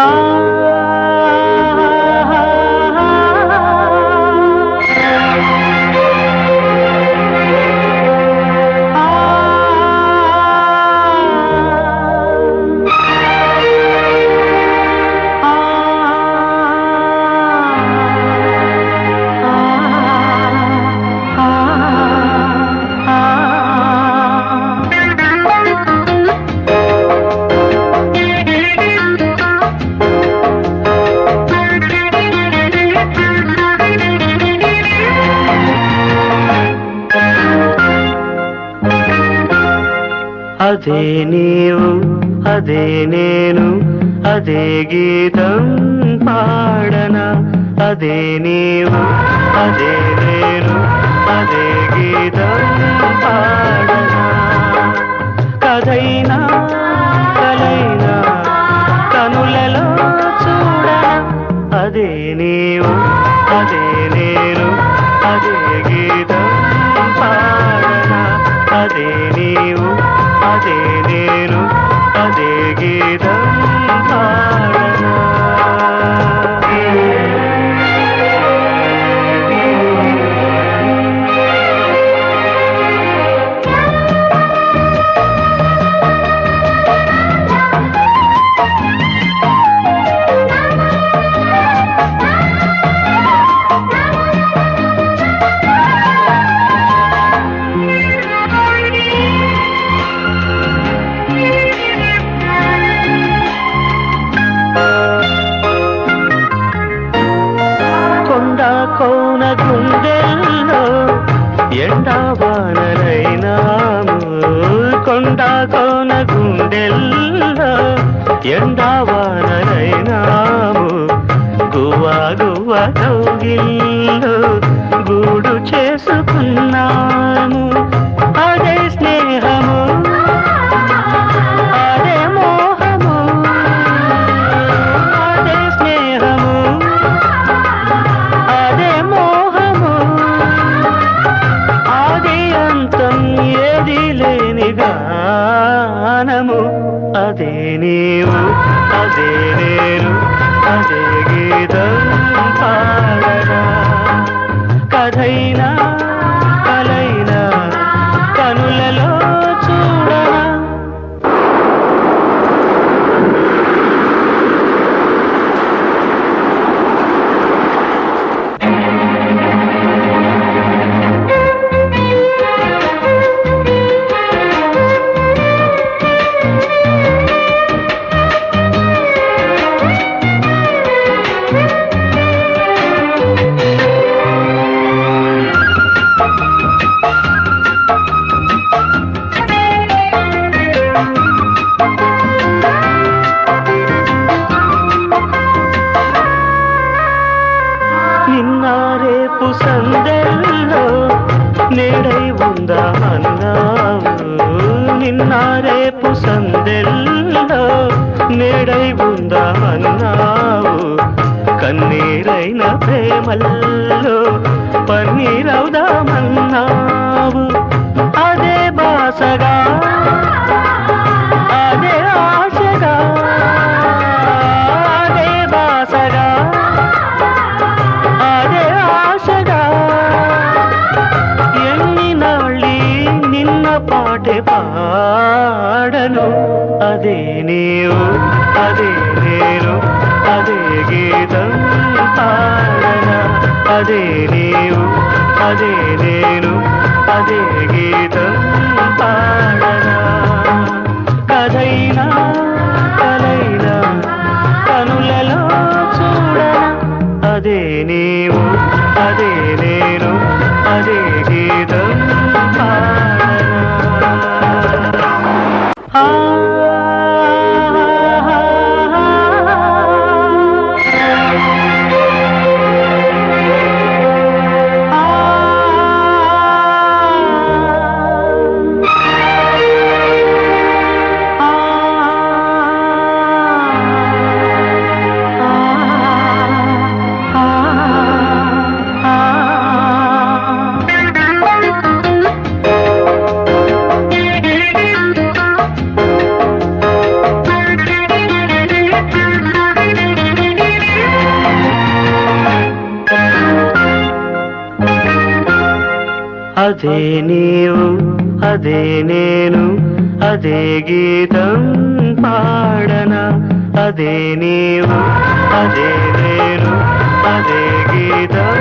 Ah. అదే నీవు అదే నేను అదే గీతం పాడనా అదే నీవు అదే నేను అదే గీతం పాడనా. కథైనా కలైనా కనులలో చూడనా అదే నీవు అదే నేను అదే గీతం పాడనా అదే నీవు అదే నేను అదే గీత. కొండ కోన గుండెల్లో ఎండవానలైనాము గువ్వా గువ్వ కౌగిల్లో గూడు చేసుకున్నాము. నీవు అదే నేను అదే ప్రేమల్లో పన్నీరవుదామన్నావు. అదే బాసగా అదే ఆశగా అదే బాసగా అదే ఆశగా. ఎన్ని నాళ్ళి నిన్న పాటే పాడను. అదే నీవు అదే నేను. అదే నీవు అదే నేను అదే గీతం. అదే నీవు అదే నేను అదే గీతం పాడన అదే నీవు అదే నేను అదే గీతం